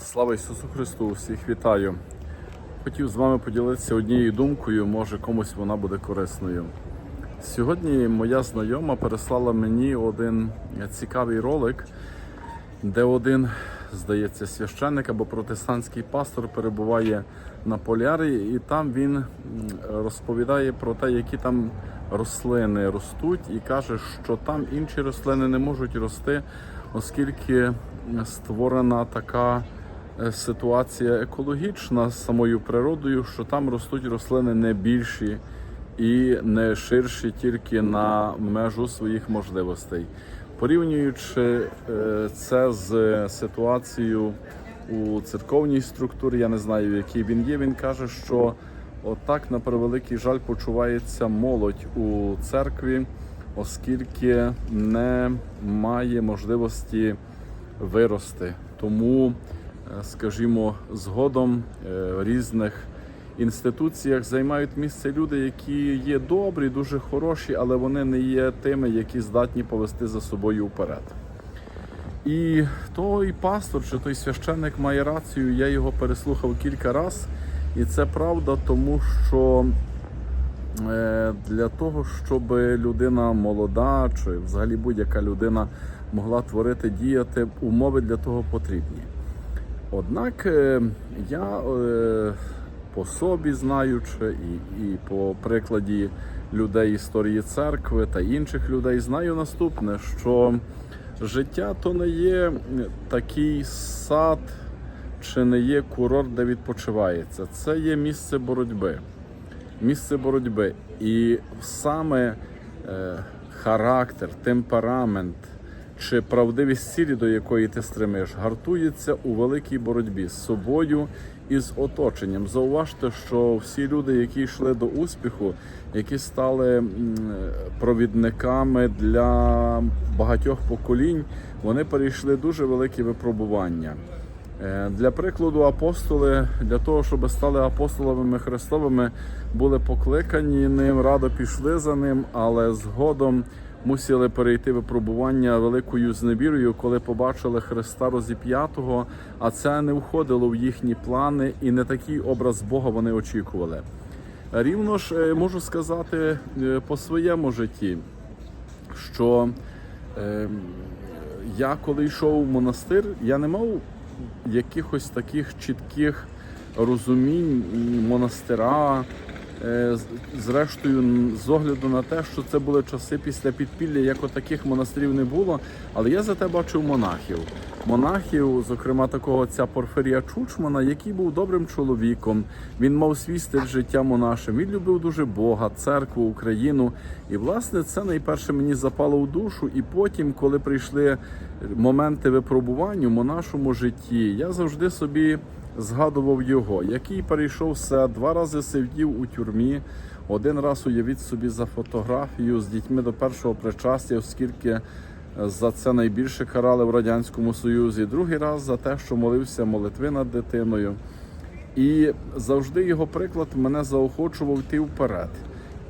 Слава Ісусу Христу! Всіх вітаю! Хотів з вами поділитися однією думкою, може комусь вона буде корисною. Сьогодні моя знайома переслала мені один цікавий ролик, де один, здається, священник або протестантський пастор перебуває на полярі, і там він розповідає про те, які там рослини ростуть, і каже, що там інші рослини не можуть рости, оскільки створена така ситуація екологічна з самою природою, що там ростуть рослини не більші і не ширші тільки на межу своїх можливостей. Порівнюючи е, це з ситуацією у церковній структурі, я не знаю, який він є. Він каже, що отак на превеликий жаль почувається молодь у церкві, оскільки не має можливості вирости. Тому, е, скажімо, згодом е, в різних інституціях займають місце люди, які є добрі, дуже хороші, але вони не є тими, які здатні повести за собою вперед. І той пастор чи той священник має рацію, я його переслухав кілька разів, і це правда, тому що е, для того, щоб людина молода чи взагалі будь-яка людина могла творити, діяти, умови для того потрібні. Однак е, я е, по собі знаючи, і, і по прикладі людей історії церкви та інших людей, знаю наступне, що життя то не є такий сад чи не є курорт, де відпочивається. Це є місце боротьби. Місце боротьби. І саме е, характер, темперамент чи правдивість цілі, до якої ти стримиш, гартується у великій боротьбі з собою і з оточенням. Зауважте, що всі люди, які йшли до успіху, які стали провідниками для багатьох поколінь, вони перейшли дуже великі випробування. Е, Для прикладу, апостоли для того, щоб стали апостолами Христовими, були покликані ним, радо пішли за ним, але згодом мусили перейти випробування великою зневірою, коли побачили Христа розіп'ятого, а це не входило в їхні плани, і не такий образ Бога вони очікували. Рівно ж е, можу сказати е, по своєму житті, що е, я коли йшов в монастир, я не мав якихось таких чітких розумінь монастира. Е, Зрештою, з огляду на те, що це були часи після підпілля, як таких монастирів не було. Але я зате бачив монахів. Монахів, зокрема, такого отця Порфирія Чучмана, який був добрим чоловіком. Він мав свій стиль життя монашим. Він любив дуже Бога, церкву, Україну. І власне це найперше мені запало в душу. І потім, коли прийшли моменти випробування в монашому житті, я завжди собі згадував його, який перейшов все, два рази сидів у тюрмі. Один раз уявіть собі за фотографію з дітьми до першого причастя, оскільки за це найбільше карали в радянському союзі. Другий раз за те, що молився молитви над дитиною. І завжди його приклад мене заохочував йти вперед.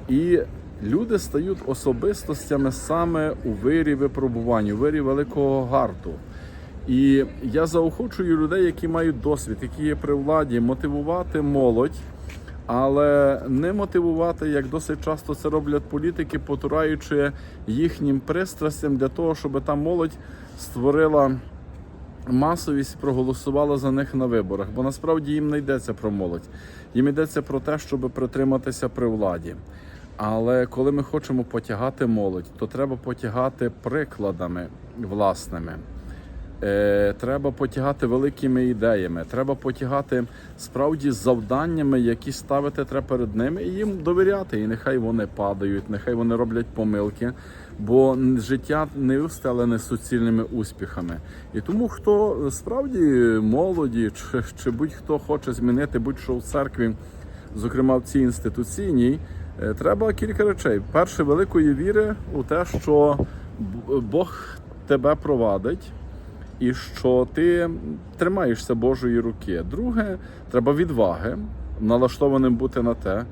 І люди стають особистостями саме у вирі випробувань, у вирі великого гарту. І я заохочую людей, які мають досвід, які є при владі, мотивувати молодь, але не мотивувати, як досить часто це роблять політики, потураючи їхнім пристрастям для того, щоб та молодь створила масовість проголосувала за них на виборах, бо насправді їм не йдеться про молодь. Їм йдеться про те, щоб притриматися при владі. Але коли ми хочемо потягати молодь, то треба потягати прикладами власними. Е, треба потягати великими ідеями, треба потягати справді завданнями, які ставити треба перед ними, і їм довіряти. І нехай вони падають, нехай вони роблять помилки, бо життя не устелене суцільними успіхами. І тому хто справді молоді, чи, чи будь-хто хоче змінити будь-що в церкві, зокрема в цій інституційній, е, треба кілька речей. Перше, великої віри у те, що Бог тебе провадить і що ти тримаєшся Божої руки. Друге, треба відваги, налаштованим бути на те,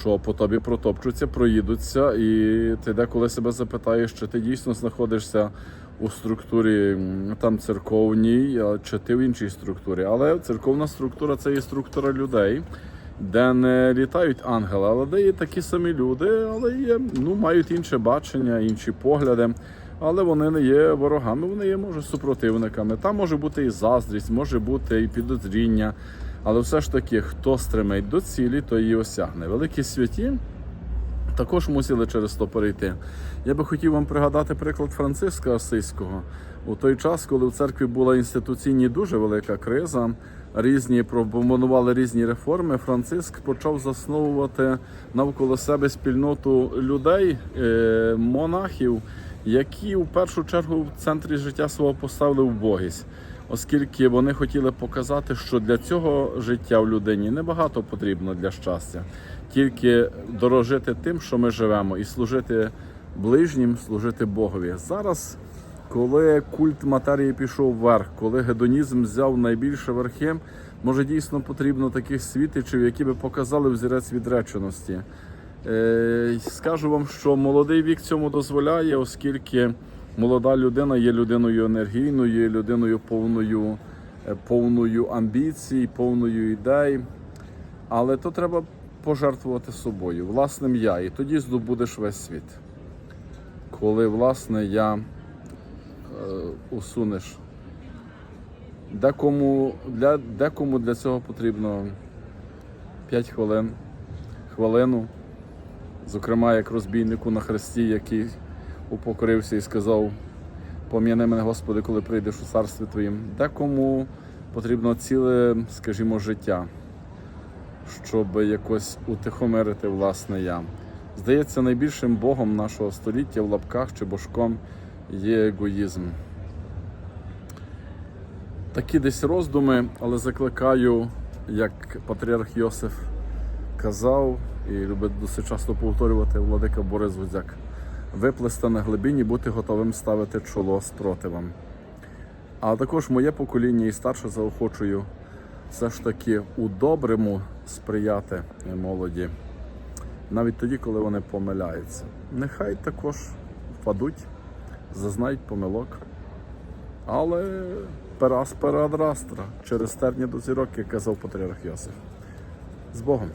що по тобі протопчуться, проїдуться, і ти деколи себе запитаєш, чи ти дійсно знаходишся у структурі там церковній, чи ти в іншій структурі. Але церковна структура це є структура людей, де не літають ангели, але де є такі самі люди, але є, ну, мають інше бачення, інші погляди. Але вони не є ворогами, вони є, може, супротивниками. Там може бути і заздрість, може бути і підозріння. Але все ж таки, хто стремить до цілі, то її осягне. Великі святі також мусили через то перейти. Я би хотів вам пригадати приклад Франциска Асиського. У той час, коли в церкві була інституційні дуже велика криза, різні пропонували різні реформи. Франциск почав засновувати навколо себе спільноту людей, е, монахів, які в першу чергу в центрі життя свого поставили вбогість. Оскільки вони хотіли показати, що для цього життя в людині небагато потрібно для щастя, тільки дорожити тим, що ми живемо, і служити ближнім, служити Богові. Зараз, коли культ матерії пішов вверх, коли гедонізм взяв найбільше верхи, може дійсно потрібно таких світичів, які би показали взірець відреченості. Е, Скажу вам, що молодий вік цьому дозволяє, оскільки молода людина є людиною енергійною, є людиною повною, е, повною амбіцій, повною ідей. Але то треба пожертвувати собою, власним я, і тоді здобудеш весь світ. Коли власне я е, усунеш. Декому для, декому для цього потрібно 5 хвилин, хвилину. Зокрема, як розбійнику на хресті, який упокорився і сказав: Пом'яни мене, Господи, коли прийдеш у царстві Твоїм. Декому потрібно ціле, скажімо, життя, щоб якось утихомирити власне я. Здається, найбільшим богом нашого століття в лапках чи божком є егоїзм. Такі десь роздуми, але закликаю, як патріарх Йосиф казав і любить досить часто повторювати владика Борис Гудзяк. Виплести на глибині, бути готовим ставити чоло спротивам. А також моє покоління і старше заохочую все ж таки у доброму сприяти молоді, навіть тоді, коли вони помиляються. Нехай також впадуть, зазнають помилок. Але перас перадрастра через терні до зірок, як казав патріарх Йосиф. З Богом!